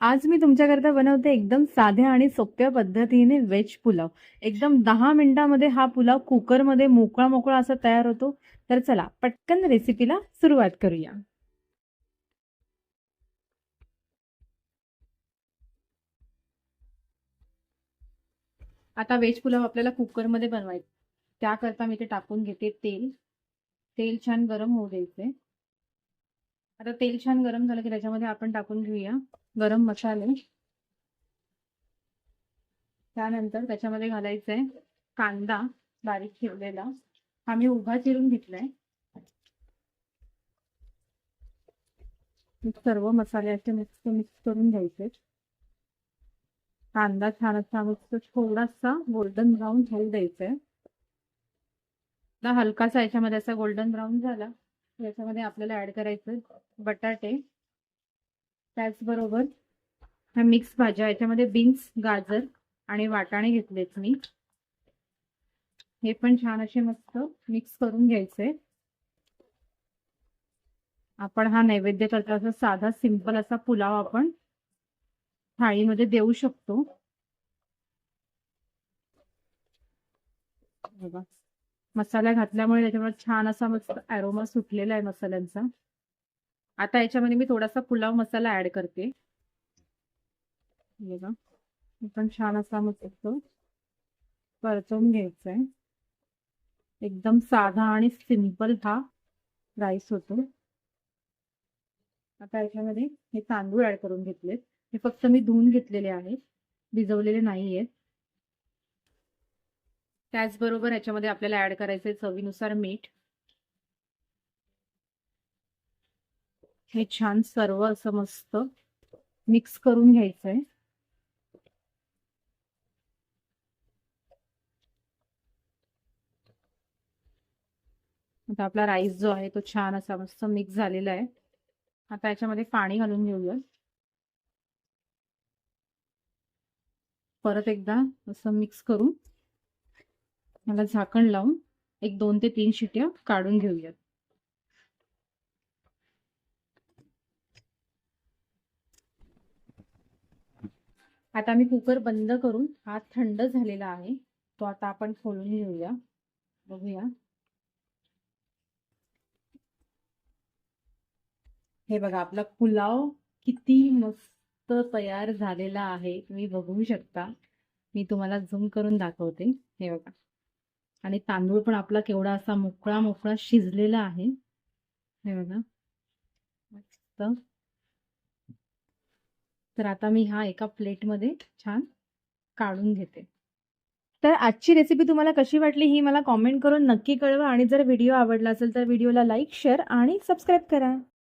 आज मी तुमच्याकरता बनवते एकदम साध्या आणि सोप्या पद्धतीने व्हेज पुलाव. एकदम दहा मिनिटामध्ये हा पुलाव कुकरमध्ये मोकळा मोकळा असा तयार होतो. तर चला पटकन रेसिपीला सुरुवात करूया. आता व्हेज पुलाव आपल्याला कुकरमध्ये बनवायचा. त्याकरता मी ते टाकून घेते तेल. तेल छान गरम होऊ द्यायचे आता तेल छान गरम झालं की त्याच्यामध्ये आपण टाकून घेऊया. गरम मसाले. त्यानंतर त्याच्यामध्ये घालायचं आहे कांदा बारीक ठेवलेला. हा मी उभा चिरून घेतलाय. सर्व मसाले असे मिक्स मिक्स करून घ्यायचे. कांदा छान असा मिक्स थोडासा गोल्डन ब्राऊन होऊ द्यायचा आहे हलकासा याच्यामध्ये असा गोल्डन ब्राऊन झाला. याच्यामध्ये आपल्याला ऍड करायचं बटाटे. त्याचबरोबर ह्या मिक्स भाज्या याच्यामध्ये बीन्स गाजर आणि वाटाणे घेतलेत मी. हे पण छान असे मस्त मिक्स करून घ्यायचे आपण हा नैवेद्य करता. असा साधा सिंपल असा पुलाव आपण थाळीमध्ये देऊ शकतो. बघा. मसाला घातल्यामुळे त्याच्यामुळे छान असा मस्त अरोमा सुटलेला आहे मसाल्यांचा. आता याच्यामध्ये मी थोडासा पुलाव मसाला ऍड करते. बघा. पण छान असा मस्त परतवून घ्यायचा आहे एकदम साधा आणि सिंपल हा राईस होतो. आता याच्यामध्ये हे तांदूळ ऍड करून घेतलेत. हे फक्त मी धुवून घेतलेले आहेत. भिजवलेले नाही आहेत त्याचबरोबर याच्यामध्ये आपल्याला ऍड करायचंय चवीनुसार मीठ. हे छान सर्व असं मस्त मिक्स करून घ्यायचंय. आता आपला राईस जो आहे तो छान असा मस्त मिक्स झालेला आहे. आता याच्यामध्ये पाणी घालून घेऊया. परत एकदा असं मिक्स करून. मला झाकण लावून एक दोन ते तीन शिट्या काढून घेऊयात. आता मी कुकर बंद करून हा थंड झालेला आहे तो आता आपण खोलून घेऊया. बघूया. हे बघा आपला पुलाव किती मस्त तयार झालेला आहे. तुम्ही बघू शकता. मी तुम्हाला झूम करून दाखवते. हे बघा. आणि तांदूळ पण आपला केवढा असा मोकळा मोकळा शिजलेला आहे. हे बघा. मस्त. तर आता मी हा एका प्लेटमध्ये छान काढून घेते. तर आजची रेसिपी तुम्हाला कशी वाटली ही मला कॉमेंट करून नक्की कळवा आणि जर व्हिडिओ आवडला असेल तर व्हिडिओला लाईक शेअर आणि सबस्क्राईब करा.